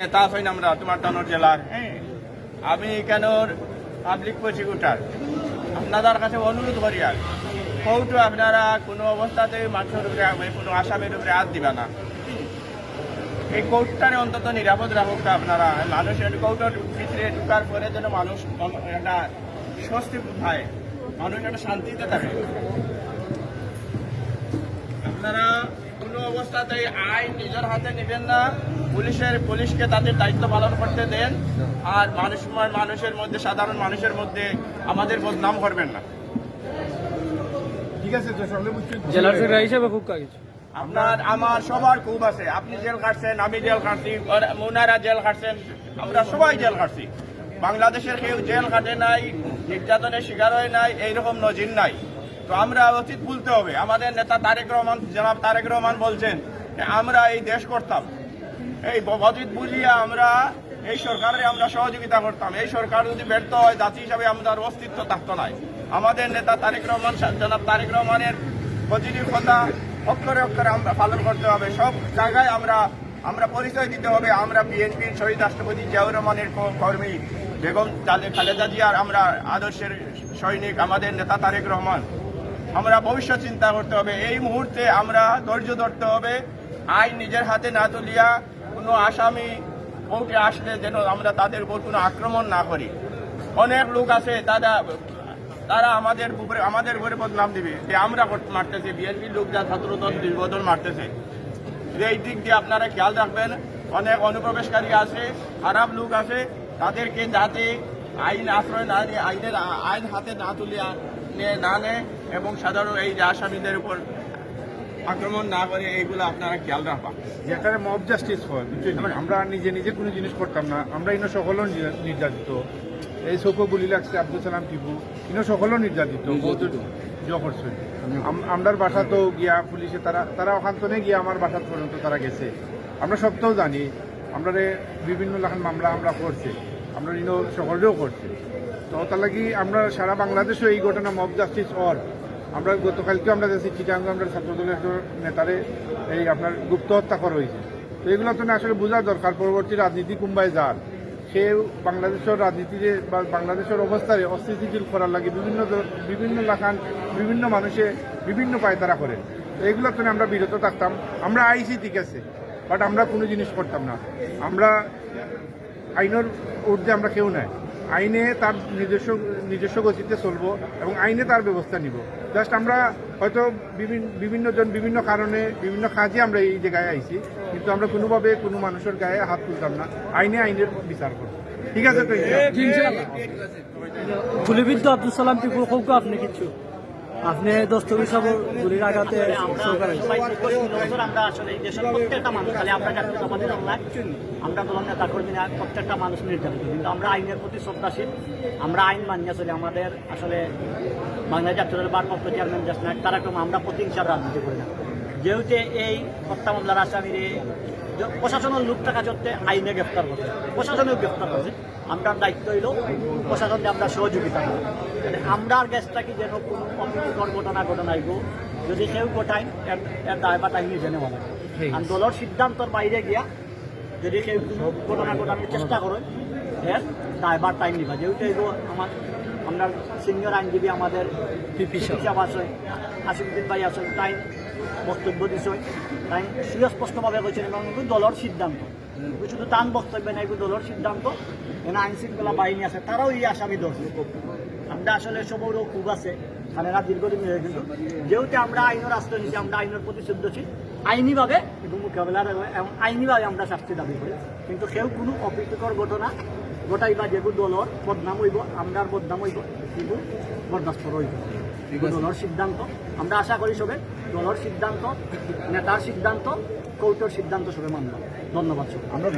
নেতা আছেন আমরা তোমার জেলার হ্যাঁ? আমি এখানোর পাবলিক প্রসিকিউটার আপনাদের কাছে অনুরোধ করি আর কৌটো আপনারা কোনো অবস্থাতে মানুষের উপরে মানে কোনো আসামির উপরে হাত দিবা না। এই কোর্টটারে অন্তত নিরাপদ রাখুক আপনারা। মানুষের কৌটোর ভিতরে ঢুকার পরে যেন মানুষ মন- একটা স্বস্তি পায় মানুষ একটা শান্তিতে থাকে। আপনারা কোনো অবস্থাতেই আইন নিজের হাতে নেবেন না। পুলিশের পুলিশকে তাদের দায়িত্ব পালন করতে দেন। আর মানুষ মানুষের মধ্যে সাধারণ মানুষের মধ্যে আমাদের বদনাম করবেন না। ঠিক আছে তো সঙ্গে বুঝছি জেলার হিসেবে খুব কাজ আপনার আমার সবার খুব আছে। আপনি জেল কাটছেন আমি জেল কাটছি ওনারা জেল কাটছেন আমরা সবাই জেল কাটছি বাংলাদেশের কেউ জেল কাটে নাই নির্যাতনের শিকার হয় নাই এইরকম নজির নাই। তো আমরা উচিত ভুলতে হবে। আমাদের নেতা তারেক রহমান জনাব তারেক রহমান বলছেন যে আমরা এই দেশ করতাম। এই ব- অতীত বুঝিয়ে আমরা এই সরকারে আমরা সহযোগিতা করতাম। এই সরকার যদি ব্যর্থ হয়, জাতি হিসাবে আমাদের অস্তিত্ব থাকতো নাই আমাদের নেতা তারেক রহমান, জনাব তারেক রহমানের পজিটিভ কথা অক্ষরে অক্ষরে আমরা পালন করতে হবে। সব জায়গায় আমরা আমরা পরিচয় দিতে হবে। আমরা বিএনপির শহীদ রাষ্ট্রপতি জিয়াউর রহমানের কর্মী বেগম খালেদা জিয়ার আমরা আদর্শের সৈনিক, আমাদের নেতা তারেক রহমান। আমরা ভবিষ্যৎ চিন্তা করতে হবে। এই মুহূর্তে আমরা ধৈর্য ধরতে হবে। আইন নিজের হাতে না তুলিয়া কোনো আসামি কোর্টে আসলে যেন আমরা তাদের উপর কোনো আক্রমণ না করি। অনেক লোক আছে, তারা তারা আমাদের উপরে আমাদের উপরে বদনাম দিবে। যে আমরা মারতেছি বিএনপির লোক যা ছাত্রদল দুর্বোধন মারতেছে। এই দিক দিয়ে আপনারা খেয়াল রাখবেন, অনেক অনুপ্রবেশকারী আছে, খারাপ লোক আছে, তাদেরকে যাতে আইন আশ্রয় না নিয়ে, আইনের আইন হাতে না নিয়ে না নেয় এবং সাধারণ এই আসামিদের উপর আক্রমণ না করে এইগুলো আপনারা খেয়াল রাখবা। যেখানে মব জাস্টিস হয় বুঝছেন? আমরা নিজে নিজে কোনো জিনিস করতাম না। আমরা ইনো সকলও নি- নির্যাতিত। এই চকু গুলি লাগছে আব্দুল সালাম টিপু। ইনো সকলও নির্যাতিত। আমরার বাসা তো গিয়া পুলিশে তারা তারা ওখানে গিয়া আমার বাসা পর্যন্ত তারা গেছে। আমরা সবটাও জানি। আমরা রে বিভিন্ন লাখান মামলা আমরা করছে। আমরা ইনো সকলেও করছে। তো তার লাগি আমরা সারা বাংলাদেশে এই ঘটনা মব জাস্টিস অর আমরা গতকালকে আমরা দেখছি চিটাঙ্গ আমরা ছাত্রদলের নেতারে এই আপনার গুপ্ত হত্যা করা হয়েছে। তো এগুলো তো আসলে বোঝা দরকার, পরবর্তী রাজনীতি কুম্বায় যার সে বাংলাদেশের রাজনীতিতে বা বাংলাদেশের অবস্থায় অস্থিতিশীল করার লাগে বিভিন্ন বিভিন্ন লাখান, বিভিন্ন মানুষে বিভিন্ন পায়তারা করে তো এগুলো তো আমরা বিরত থাকতাম। আমরা আইসি ঠিক আছে, বাট আমরা কোনো জিনিস করতাম না। আমরা আইনের ঊর্ধ্বে আমরা কেউ নাই। আইনে তার নিজস্ব নিজস্ব গতিতে চলবো এবং আইনে তার ব্যবস্থা নিব। জাস্ট আমরা হয়তো বিভিন্ন বিভিন্ন জন বিভিন্ন কারণে বিভিন্ন কাজে আমরা এই জায়গায় আইছি কিন্তু আমরা কোনোভাবে কোনো মানুষের গায়ে হাত তুলতাম না। আইনে আইনের বিচার করব। ঠিক আছে তো গুলিবিদ্ধ আব্দুল সালাম আপনি কিছু। আপনি দস্তগীর সাহেব গুলির আঘাতে আমরা আসলে দেশের প্রত্যেকটা মানুষ খালি আমরা দলের নেতা কর্মী না প্রত্যেকটা মানুষ নির্যাতিত কিন্তু আমরা আইনের প্রতি শ্রদ্ধাশীল আমরা আইন মানিয়ে চলি আমাদের আসলে বাংলা জাতীয় দলের ভারপ্রাপ্ত চেয়ারম্যান দেশ নায়ক তারা আমরা প্রতিহিংসার রাজনীতি করি না। যেহেতু এই হত্যা মামলার আসামির প্রশাসনের লোক টাকা সত্ত্বে আইনে গ্রেফতার করছে প্রশাসনেও গ্রেফতার করছে আমরা দায়িত্ব হইল প্রশাসনকে আমরা সহযোগিতা করি মানে আমরা আর গ্যাসটাকে যেন কোনো অপ্রীতিকর ঘটনা ঘটনাইব যদি কেউ ঘটায় এর দায়ভার টাইম নেওয়া লাগে। আর দলের সিদ্ধান্তর বাইরে গিয়া যদি কেউ ঘটনা ঘটানোর চেষ্টা করে এর দায়ভার টাইম নিবা। যেহেতু আমার আমরা সিনিয়র আইনজীবী আমাদের। পিসাব আছে আসিফুদ্দিন ভাই আছেন তাই বক্তব্য দিছে তাই সুস্পষ্টভাবে কৈছেন এবং দলের সিদ্ধান্ত। শুধু টান বক্তব্য না এগুলো দলের সিদ্ধান্ত। এখানে আইন শৃঙ্খলা বাহিনী আছে তারাও এই আসামি ধরছে আমরা আসলে সবরও খুব আছে খানেরা দীর্ঘদিন হয়ে কিন্তু। যেহেতু আমরা আইনের আশ্রয় নিচ্ছি আমরা আইনের প্রতিশ্রুদ্ধশীল আইনিভাবে এগুলো মোকাবেলা এবং আইনিভাবে আমরা শাস্তি দাবি করি। কিন্তু কেউ কোনো অপ্রীতিকর ঘটনা ঘটাইবা যেগু দলের বদনাম হইব আমরার বদনাম হইব কিন্তু বরদাস্ত রইব দলের সিদ্ধান্ত আমরা আশা করি সবে দলের সিদ্ধান্ত নেতার সিদ্ধান্ত কৌটোর সিদ্ধান্ত সবে মানব। ধন্যবাদ সব। আমরা